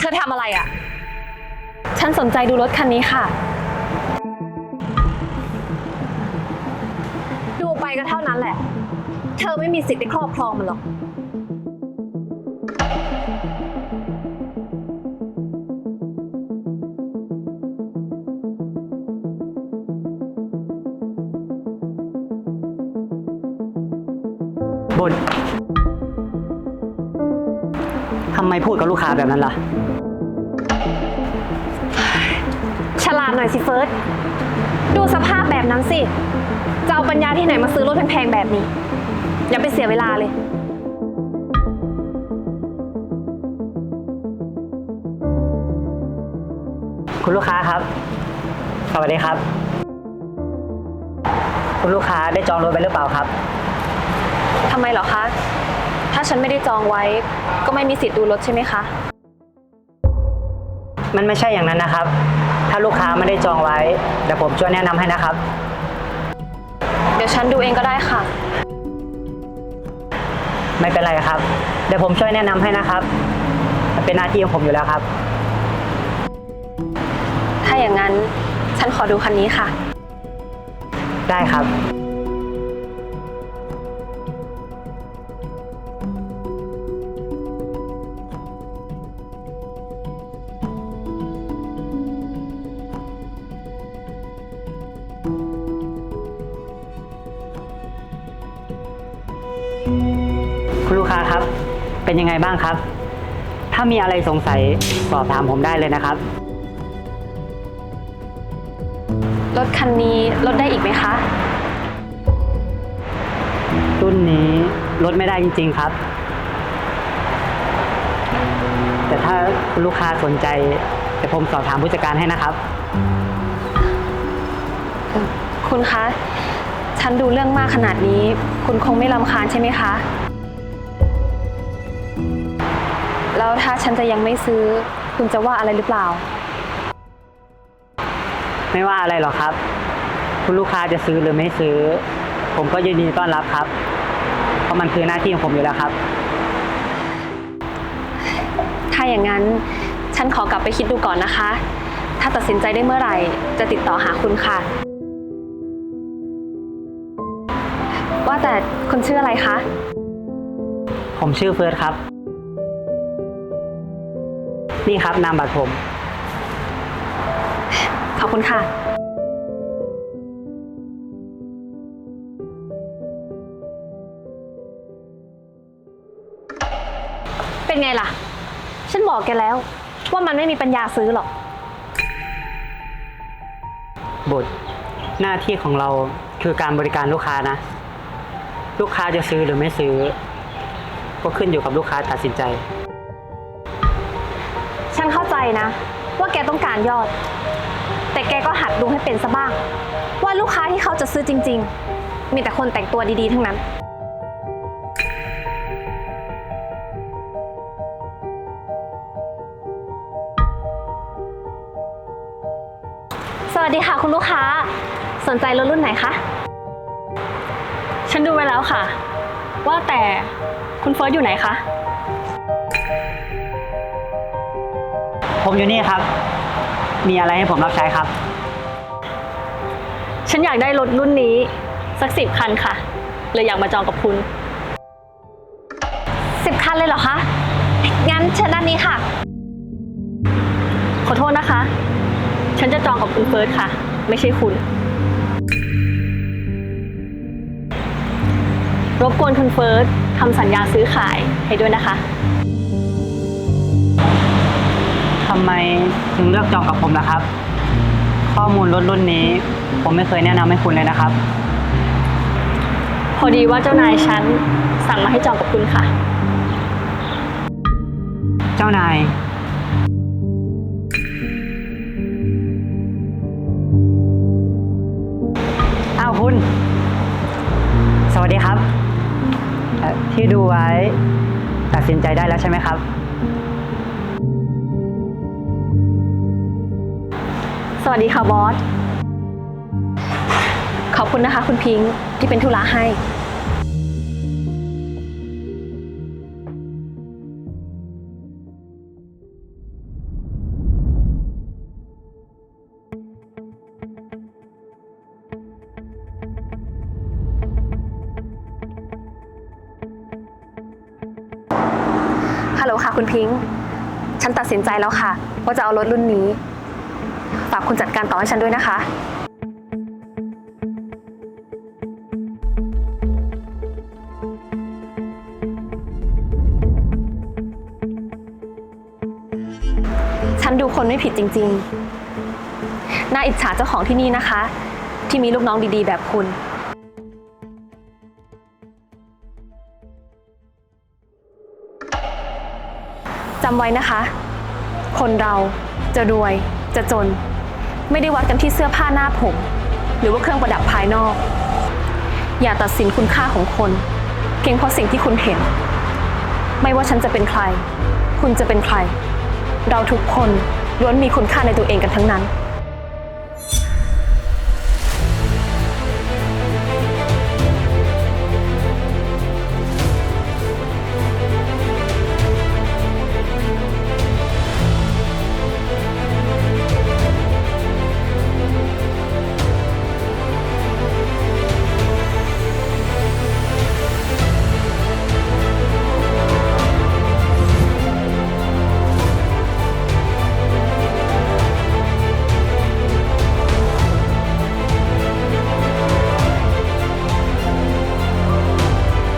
เธอทำอะไรอะ่ะ ฉันสนใจดูรถคันนี้ค่ะ ดูไปก็เท่านั้นแหละ เธอไม่มีสิทธิ์ไปครอบครองมันหรอกบุญทำไมพูดกับลูกค้าแบบนั้นล่ะ ฉลาดหน่อยสิเฟิร์ส ดูสภาพแบบนั้นสิ จะเอาปัญญาที่ไหนมาซื้อรถแพงๆแบบนี้ อย่าไปเสียเวลาเลย คุณลูกค้าครับ สวัสดีครับ คุณลูกค้าได้จองรถไว้หรือเปล่าครับ ทำไมเหรอคะ ถ้าฉันไม่ได้จองไว้ ก็ไม่มีสิทธิ์ดูรถใช่ไหมคะ มันไม่ใช่อย่างนั้นนะครับ ถ้าลูกค้าไม่ได้จองไว้เดี๋ยวผมช่วยแนะนำให้นะครับ เดี๋ยวฉันดูเองก็ได้ค่ะ ไม่เป็นไรครับ เดี๋ยวผมช่วยแนะนำให้นะครับมันเป็นหน้าที่ของผมอยู่แล้วครับ ถ้าอย่างนั้นฉันขอดูคันนี้ค่ะ ได้ครับ คุณลูกค้าครับ เป็นยังไงบ้างครับ ถ้ามีอะไรสงสัยสอบถามผมได้เลยนะครับ รถคันนี้ลดได้อีกไหมคะ รุ่นนี้ลดไม่ได้จริง ๆครับ แต่ถ้าคุณลูกค้าสนใจเดี๋ยวผมสอบถามผู้จัดการให้นะครับ คุณคะ ฉันดูเรื่องมากขนาดนี้ คุณคงไม่รำคาญใช่ไหมคะ แล้วถ้าฉันจะยังไม่ซื้อ คุณจะว่าอะไรหรือเปล่า ไม่ว่าอะไรหรอกครับ คุณลูกค้าจะซื้อหรือไม่ซื้อ ผมก็ยินดีต้อนรับครับ เพราะมันคือหน้าที่ของผมอยู่แล้วครับ ถ้าอย่างนั้นฉันขอกลับไปคิดดูก่อนนะคะ ถ้าตัดสินใจได้เมื่อไหร่ จะติดต่อหาคุณค่ะ ว่าแต่คุณชื่ออะไรคะ ผมชื่อเฟิร์สครับ นี่ครับนามบัตรผม ขอบคุณค่ะ เป็นไงล่ะ ฉันบอกแกแล้ว ว่ามันไม่มีปัญญาซื้อหรอก บุตรหน้าที่ของเราคือการบริการลูกค้านะ ลูกค้าจะซื้อหรือไม่ซื้อ ก็ขึ้นอยู่กับลูกค้าตัดสินใจ ฉันเข้าใจนะ ว่าแกต้องการยอด แต่แกก็หัดดูให้เป็นซะบ้าง ว่าลูกค้าที่เขาจะซื้อจริง ๆ มีแต่คนแต่งตัวดีๆ ทั้งนั้น สวัสดีค่ะคุณลูกค้า สนใจรถรุ่นไหนคะ ฉันดูไว้แล้วค่ะ ว่าแต่คุณเฟิร์สอยู่ไหนคะ ผมอยู่นี่ครับ มีอะไรให้ผมรับใช้ครับ ฉันอยากได้รถรุ่นนี้ สักสิบคันค่ะ เลยอยากมาจองกับคุณ สิบคันเลยเหรอคะ งั้นเชิญด้านนี้ค่ะ ขอโทษนะคะ ฉันจะจองกับคุณเฟิร์สค่ะ ไม่ใช่คุณ รบกวนคุณเฟิร์สทำสัญญาซื้อขายให้ด้วยนะคะ ทำไมถึงเลือกจองกับผมล่ะครับ ข้อมูลรถรุ่นนี้ ผมไม่เคยแนะนำให้คุณเลยนะครับ พอดีว่าเจ้านายฉันสั่งมาให้จองกับคุณค่ะ เจ้านาย อ้าวคุณ สวัสดีครับ เอ่อที่ดูไว้ตัดสินใจได้แล้วใช่ไหมครับ สวัสดีค่ะบอส ขอบคุณนะคะ คุณพิงค์ที่เป็นธุระให้ ค่ะคุณพิงค์ ฉันตัดสินใจแล้วค่ะ ว่าจะเอารถรุ่นนี้ ฝากคุณจัดการต่อให้ฉันด้วยนะคะ ฉันดูคนไม่ผิดจริง ๆ น่าอิจฉาเจ้าของที่นี่นะคะ ที่มีลูกน้องดีๆ แบบคุณำไว้นะคะ คนเราจะรวยจะจน ไม่ได้วัดกันที่เสื้อผ้าหน้าผม หรือว่าเครื่องประดับภายนอก อย่าตัดสินคุณค่าของคน เพียงเพราะสิ่งที่คุณเห็น ไม่ว่าฉันจะเป็นใคร คุณจะเป็นใคร เราทุกคนล้วนมีคุณค่าในตัวเองกันทั้งนั้น